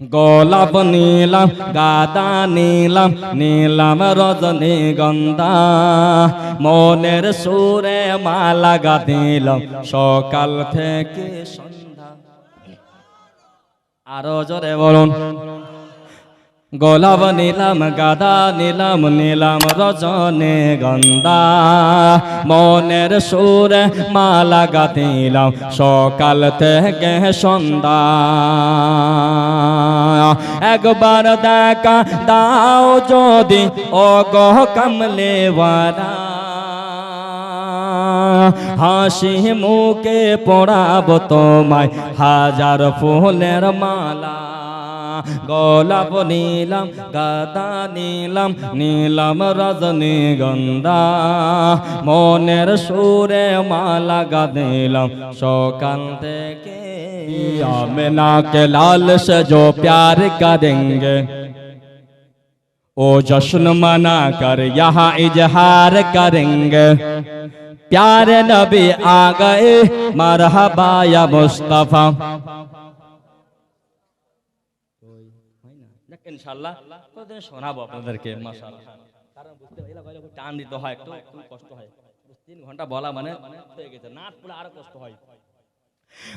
গোলাপ নীলাম, গাদা নীলাম নীলাম রজনী গন্ধা। মনের সুরে মালা গাঁদিলাম সকাল থেকে সন্ধ্যা। আরও জোরে বলুন। গোলাপ নিলাম, গাদা নিলাম নিলাম রজনে গন্ধা। মনের সুরে মালা গাতিলাম সকাল থেকে সন্ধ্যা। একবার দেখা দাও যদি ও গহ কমলে হাসি মুখে পড়াব তোমায়, হাজার ফুলের মালা। গোলাপ নীলাম গাদা নীলাম নীলাম রজনী গন্ধা মনের সুরে মালা গাদিলাম সকাল থেকে आमना के लाल से जो प्यार करेंगे ओ जश्न मना कर यहाँ इजहार करेंगे प्यारे नबी आ गए मरहबा या मुस्तफा প্রতিদিন শোনাবো আপনাদেরকে মাশাআল্লাহ। কারণ বুঝতে পারলাম টান দিতে হয় একটু কষ্ট হয়। তিন ঘণ্টা বলা মানে হয়ে গেছে। নাট পড়ে আরও কষ্ট হয়।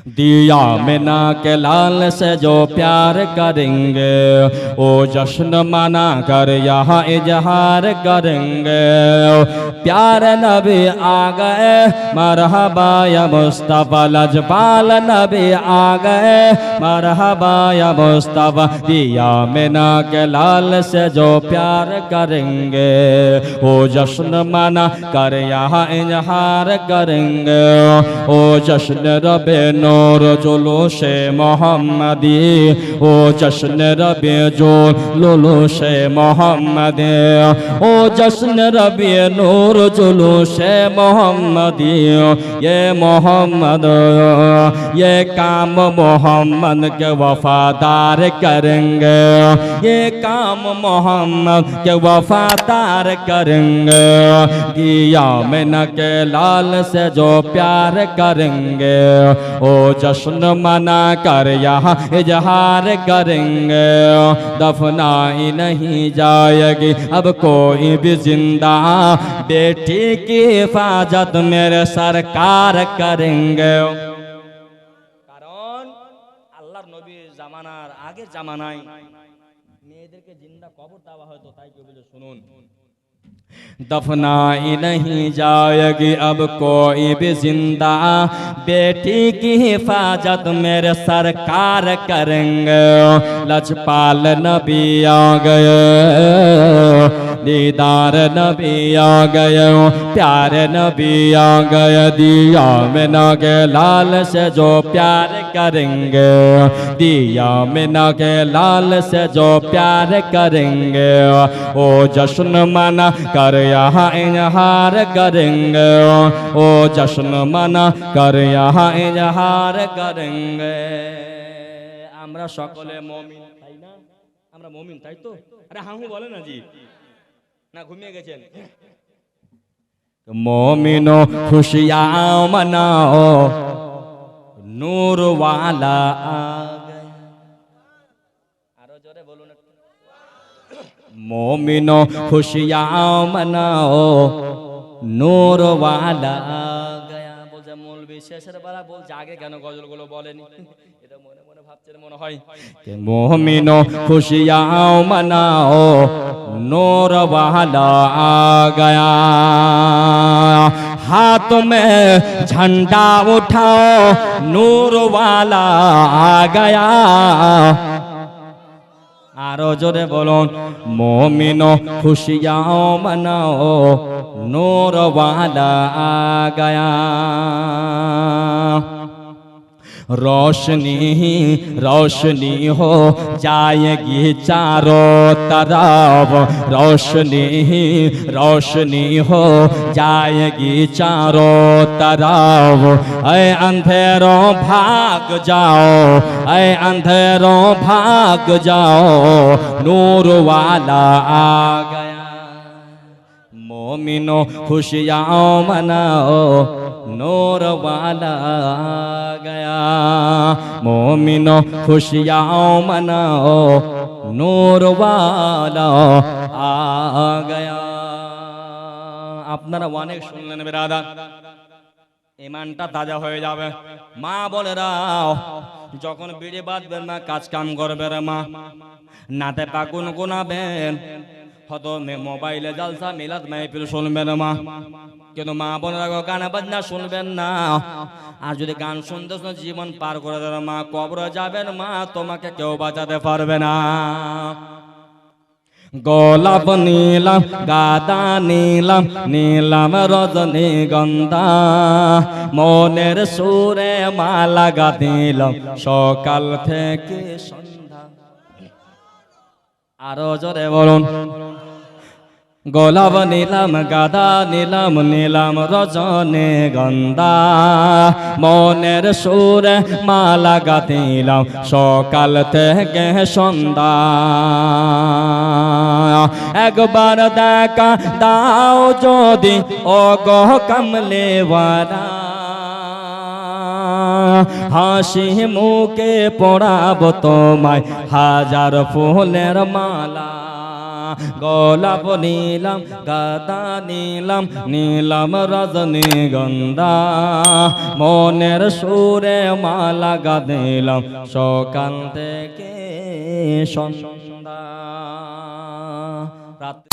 दिया मिना के लाल से जो प्यार करेंगे, ओ जश्न मना कर यहाँ इजहार करेंगे। प्यार नबी आ गए, मरहबा या मुस्तफ़ा, लजपाल नबी आ गए, मरहबा या मुस्तफ़ा, दिया मिना के लाल से जो प्यार करेंगे, ओ जश्न मना कर यहाँ इजहार करेंगे। ओ जश्न रबे नूर जुलूशे मोहम्मदी, ओ जश्न रबे जो लुलूशे मोहम्मदी, ओ जश्न रबे नूर जुलूशे मोहम्मदी, ये मोहम्मद, ये काम मोहम्मद के वफादार करेंगे, ये काम मोहम्मद के वफादार करेंगे, दिया में न के लाल से जो प्यार करेंगे ओ जश्न मना कर यहाँ इजहार करेंगे दफनाई नहीं जाएगी अब कोई भी जिंदा बेटी की हिफाजत मेरे सरकार करेंगे কারণ আল্লাহর নবীর জামানার আগের জামানায় মেয়েদেরকে জিন্দা কবর দেওয়া হয়তো তাই কেউ বলে শুনুন दफनाई नहीं जाएगी अब कोई भी ज़िंदा। बेटी की हिफाजत मेरे सरकार करेंगे। लजपाल नबी आ गए। दीदार नबी आ गए। प्यारे नबी आ गए दिया में न के लाल से जो प्यार करेंगे दिया में न के लाल से जो प्यार करेंगे ओ जश्न मना कर यहाँ इजहार करेंगे ओ जश्न मना कर यहाँ इजहार करेंगे আমরা সকলে মমিন তাই না আমরা মমিন তাই তো আরে হাহু বলে না জি না ঘুমিয়ে গেছেন मोमिनो खुशियाँ मनाओ नूर वाला आ गया আরো জোরে বলুন একটু। मोमिनो खुशियाँ मनाओ नूर वाला आ गया বলছে মৌলবি শেষের বেলা বলছে আগে কেন গজলগুলো বলেনি এটা মনে মনে ভাবছেন মনে হয় कि मोमिनो खुशियाँ मनाओ नूर वाला आ गया हाथ में झंडा उठाओ नूर वाला आ गया আরও জোরে বলুন মমিন খুশিয়াও মানাও নোর নূরওয়ালা গায়া। रोशनी ही रोशनी हो जाएगी चारों तरफ रोशनी ही रोशनी हो जाएगी चारों तरफ ऐ अंधेरों भाग जाओ ऐ अंधेरों भाग जाओ नूर वाला आ गया मोमिनो खुशियाँ मनाओ नूर वाला आ गया मोमिनो खुशियाँ मनाओ नूर वाला आ गया আপনারা অনেক শুনলেন বেরাদা ইমানটা তাজা হয়ে যাবে মা বলে রাও যখন বিড়ি বাঁধবেন মা কাজ কাম করবে রে মা নাতে পাকুন গুনাবেন হয়তো মোবাইলে জালসা মিলাদ মাহফিল শুনবেন মা। কিন্তু মা বোনেরা গান বাজনা শুনবেন না। আর যদি গান শুনতে শুনতে জীবন পার করে দেবে মা, কবরে যাবেন মা, তোমাকে কেউ বাঁচাতে পারবে না। গোলাপ নীলাম, গাদা নীলাম নীলাম রজনী গন্ধা। মনের সুরে মালা গা গাদিলাম সকাল থেকে সন্ধ্যা। আরও জোরে বলুন। গোলাপ নিলাম, গাদা নিলাম নিলাম রজনে গন্ধা। মনের সুরে মালা গাতিলাম সকাল থেকে সন্ধ্যা। একবার দেখা দাও যদি ও গহ কমলে হাসি মুখে পড়াব তোমায়, হাজার ফুলের মালা। গোলাপ নীলাম গাদা নীলাম নীলাম রজনীগন্ধা মনের সুরে মালা গাদিলাম সকাল থেকে সন্ধ্যা। রাত্রি